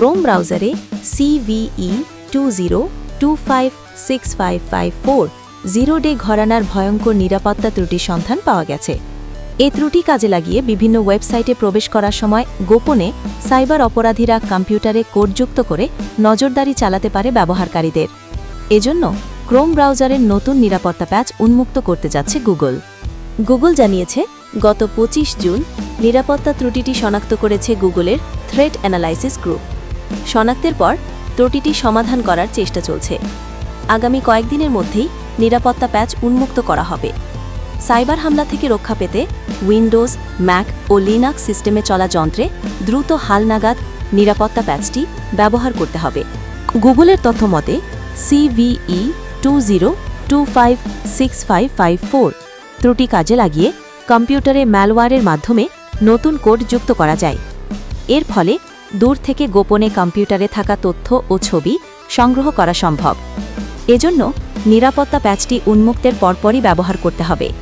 Chrome ব্রাউজারে CVE two zero two five six five five four zero day ঘরানার ভয়ঙ্কর নিরাপত্তা ত্রুটির সন্ধান পাওয়া গেছে। এ ত্রুটি কাজে লাগিয়ে বিভিন্ন ওয়েবসাইটে প্রবেশ করার সময় গোপনে সাইবার অপরাধীরা কম্পিউটারে কোডযুক্ত করে নজরদারি চালাতে পারে ব্যবহারকারীদের। এজন্য ক্রোম ব্রাউজারের নতুন নিরাপত্তা প্যাচ উন্মুক্ত করতে যাচ্ছে গুগল গুগল জানিয়েছে, গত ২৫ জুন নিরাপত্তা ত্রুটিটি শনাক্ত করেছে গুগলের থ্রেট অ্যানালাইসিস গ্রুপ শনাক্তের পর ত্রুটিটি সমাধান করার চেষ্টা চলছে। আগামী কয়েকদিনের মধ্যেই নিরাপত্তা প্যাচ উন্মুক্ত করা হবে। সাইবার হামলা থেকে রক্ষা পেতে উইন্ডোজ, ম্যাক ও লিনাক্স সিস্টেমে চলা যন্ত্রে দ্রুত হালনাগাদ নিরাপত্তা প্যাচটি ব্যবহার করতে হবে। গুগলের তথ্য মতে CVE two zero two five six five five four ত্রুটি কাজে লাগিয়ে কম্পিউটারে ম্যালওয়্যারের মাধ্যমে নতুন কোড যুক্ত করা যায়। এর ফলে দূর থেকে গোপনে কম্পিউটারে থাকা তথ্য ও ছবি সংগ্রহ করা সম্ভব। এজন্য নিরাপত্তা প্যাচটি উন্মুক্তের পরপরই ব্যবহার করতে হবে।